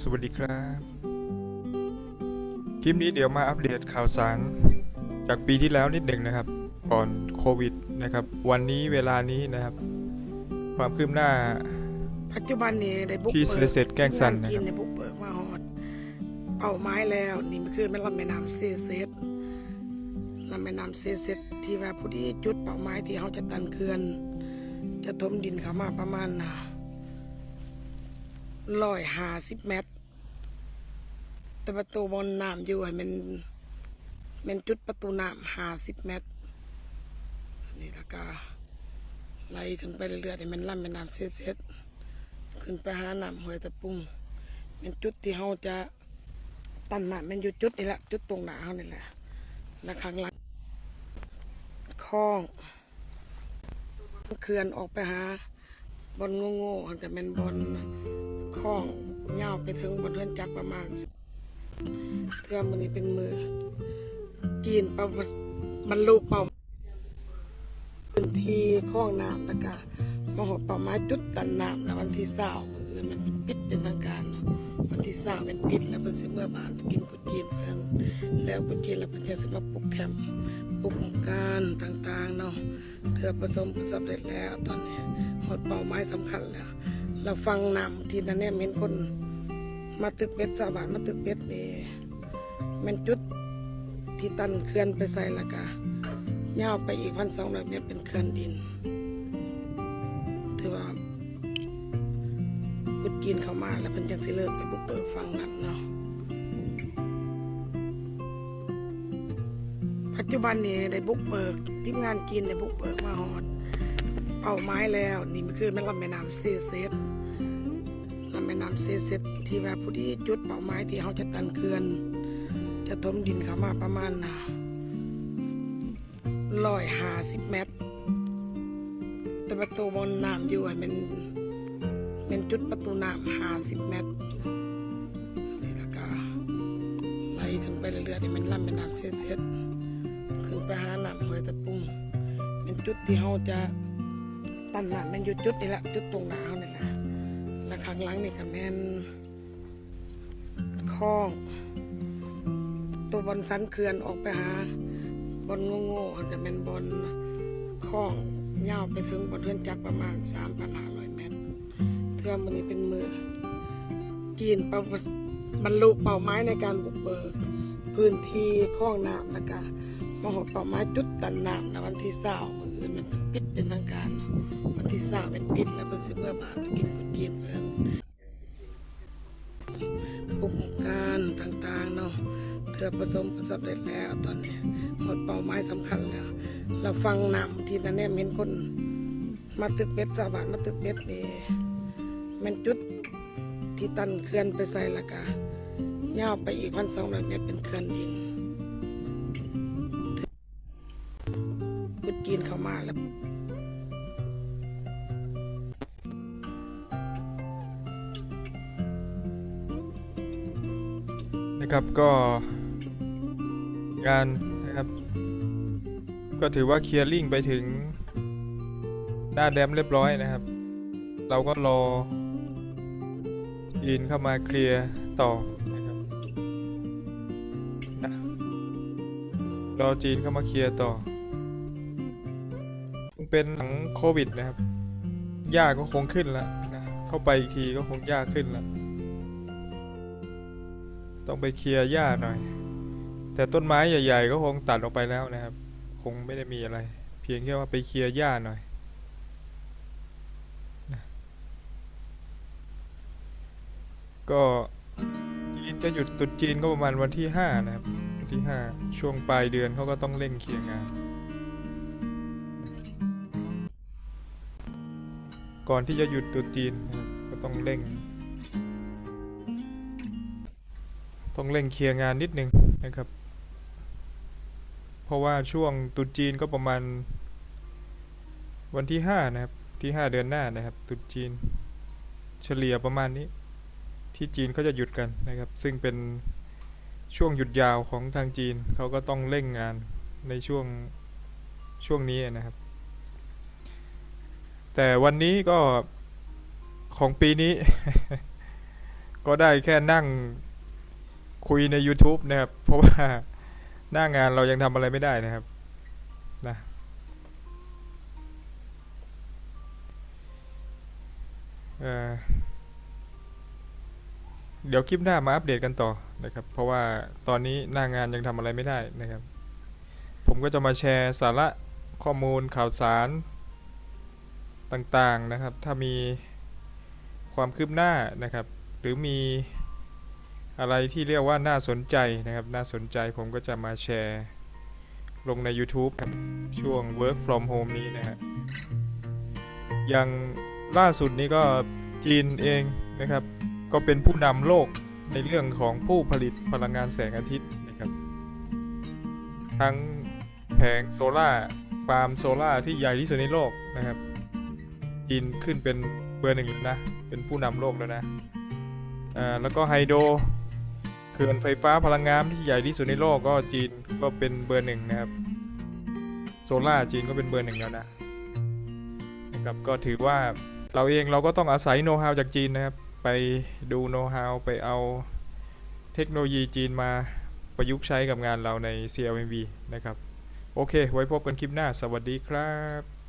สวัสดีครับ คลิปนี้เดี๋ยวมาอัปเดตข่าวสาร จากปีที่แล้วนิดหนึ่งนะครับ ก่อนโควิดนะครับ วันนี้เวลานี้นะครับ ความคืบหน้า ปัจจุบันนี้ได้บุกที่เบิศิริเสธแกล้งสั่นนะครับกินในบุกเบิกมาฮอดเป้าไม้แล้วนี่มันคือแม่ลำแม่น้ำเซเซตลำแม่น้ำเซเซตที่ว่าผู้ที่จุดเป้าไม้ที่เขาจะตันเขื่อน จะถมดินเข้ามาประมาณ ร้อยห้าสิบเมตร แต่ประตูบนน้ำอยู่ให้มันมันจุดประตูน้ำห้าสิบเมตรนนี้แล้วก็ไล่ขึ้นไปเรื่อยๆให้มันลำแม่น้ำเซเซตขึ้นไปหาน้ำห้วยตะปุ่งเป็นจุดที่เขาจะตันน้ำมันอยู่จุดนี่แหละ จุดตรงหนาเขานี่แหละแล้วข้างหลังคลองเขื่อนออกไปหาบอลโง่ๆมันจะเป็นบอล คลองยาวไปถึงบนเรือนจักประมาณเทือมันนี้เป็นมือจีนประวัติบรรลุเป้าพื้นที่คลองน้ำแล้วก็มหดเป่าไม้จุดตันน้ำแล้ววันที่เศร้ามือมันเป็นปิดเป็นทางการเนาะวันที่เศร้าเป็นปิดแล้วเพิ่นสิเมื่อบานกินกุจีนเพิ่นแล้วกุจีนแล้วเพิ่นจะสิมาปลุกแคมป์ปลุกองการต่างๆเนาะเถื่อผสมประสบเร็จแล้วตอนนี้หดเป่าไม้สำคัญแล้ว เราฟังน้ำที่นั่นเนี่ยเห็นคน มาตึกเป็ดสาบานมาตึกเป็ดนี่แมันจุดที่ตันเขื่อนไปใส่ละกะยาไปอีกพันสองร้อยเมตรเป็นเขื่อนดิน ถือว่ากุดกินเข้ามาแล้วเป็นจังสิเลิกไปบุกเบิกฟังนั้นเนาะ ปัจจุบันนี้ได้บุกเบิกทีมงานกินได้บุกเบิกมาหอดเป้าไม้แล้ว นี่มันคือแม่ลำแม่น้ำเซเซต ลำแม่น้ำเซเซตที่ว่าผู้ที่จุดเป้าไม้ที่เขาจะตันเขื่อน จะถมดินเข้ามาประมาณน่ะร้อยห้าสิบเมตร แต่ประตูบนน้ำอยู่มันเป็นจุดประตูน้ำห้าสิบเมตรนี่แล้วก็ไล่ขึ้นไปเรื่อยๆนี่มันลำเป็นน้ำเสียดๆขึ้นไปหาน้ำห้วยตะปุงเป็นจุดที่เขาจะตันน้ำมันอยู่จุดนี่แหละจุดตรงหน้าเขา นี่แหละแล้วข้างหลังนี่ก็แม่นคลอง ตัวบนสันเขื่อนออกไปหาบอลโง่ๆอาจจะเป็นบอลคล้องยาวไปถึงบนเรือนจักรประมาณ3,500เมตร เทือมันนี้เป็นมือ จีนประวัติบรรลุเป้าหมายในการบุกเบิกพื้นที่คลองน้ำแล้วก็มหดเป้าหมายจุดตันน้ำในวันที่เศร้ามืออื่นมันปิดเป็นทางการวันที่เศร้าเป็นปิดแล้ว สิเมื่อบานกินกุจีนเพิ่นปลุกการต่างๆเนาะเพื่อผสมประสบเร็จแล้วตอนนี้หมดเป้าหมายสำคัญแล้ว เราฟังนำที่นั่นเนี่ยเห็นคนมาตึกเป็ดสาบานมาตึกเป็ดนี่แมันจุดที่ตันเขื่อนไปใส่ละกะยาไปอีกพันสองร้อยเมตรเป็นเขื่อนดิน นะครับก็งานนะครับ ก็ถือว่าเคลียร์ลิงไปถึงหน้าแดมเรียบร้อยนะครับ เราก็รออินเข้ามาเคลียร์ต่อนะครับนะรอจีนเข้ามาเคลียร์ต่อ เป็นหลังโควิดนะครับยากก็คงขึ้นแล้วนะเข้าไปอีกทีก็คงยากขึ้นแล้ว ต้องไปเคลียร์หญ้าหน่อย แต่ต้นไม้ใหญ่ ๆ ก็คงตัดออกไปแล้วนะครับ คงไม่ได้มีอะไร เพียงแค่ว่าไปเคลียร์หญ้าหน่อยก็จีนจะหยุดตรุษจีนก็ประมาณวันที่ห้านะครับ วันที่ห้าช่วงปลายเดือนเขาก็ต้องเร่งเคลียร์งาน ก่อนที่จะหยุดตรุษจีนก็ต้องเร่ง ต้องเร่งเคลียร์งานนิดนึงนะครับ เพราะว่าช่วงตุจีนก็ประมาณ วันที่ห้านะครับ ที่ห้าเดือนหน้านะครับ ตุจีน เฉลี่ยประมาณนี้ ที่จีนเขาจะหยุดกันนะครับ ซึ่งเป็นช่วงหยุดยาวของทางจีนเขาก็ต้องเร่งงานในช่วงช่วงนี้นะครับ แต่วันนี้ก็ของปีนี้ ก็ได้แค่นั่ง คุยใน YouTube นะครับ เพราะว่าหน้างานเรายังทำอะไรไม่ได้นะครับนะเเดี๋ยวคลิปหน้ามาอัปเดตกันต่อนะครับ เพราะว่าตอนนี้หน้างานยังทำอะไรไม่ได้นะครับ ผมก็จะมาแชร์สาระข้อมูลข่าวสารต่างๆนะครับ ถ้ามีความคืบหน้านะครับ หรือมี อะไรที่เรียกว่าน่าสนใจนะครับ น่าสนใจผมก็จะมาแชร์ลงใน YouTube ครับช่วง work from home นี้นะฮะอย่างล่าสุดนี้ก็จีนเองนะครับ ก็เป็นผู้นำโลกในเรื่องของผู้ผลิตพลังงานแสงอาทิตย์นะครับ ทั้งแผงโซล่าฟาร์มโซล่าที่ใหญ่ที่สุดในโลกนะครับ จีนขึ้นเป็นเบอร์หนึ่งแล้วนะ เป็นผู้นำโลกแล้วนะอ่าแล้วก็ไฮโด ขื่อนไฟฟ้าพลังงานที่ใหญ่ที่สุดในโลกก็จีนก็เป็นเบอร์หนึ่งนะครับ โซล่าจีนก็เป็นเบอร์หนึ่งแล้วนะนะครับก็ถือว่าเราเองเราก็ต้องอาศัยโน้ตฮาวจากจีนนะครับ ไปดูโน้ตฮาวไปเอาเทคโนโลยีจีนมาประยุกต์ใช้กับงานเราใน CLMV นะครับ โอเค ไว้พบกันคลิปหน้า สวัสดีครับ